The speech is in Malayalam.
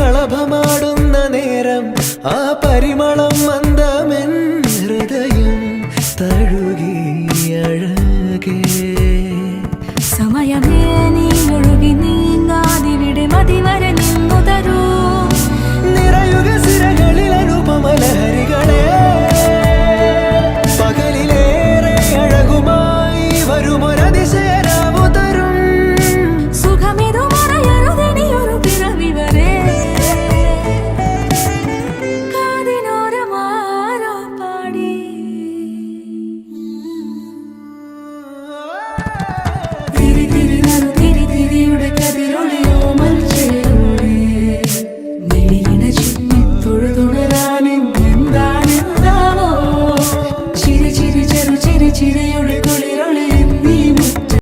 കളഭമാടുന്ന നേരം ആ പരിമളം മന്ദമെൻ ഹൃദയം തഴുകി അഴകേ. 记得有人。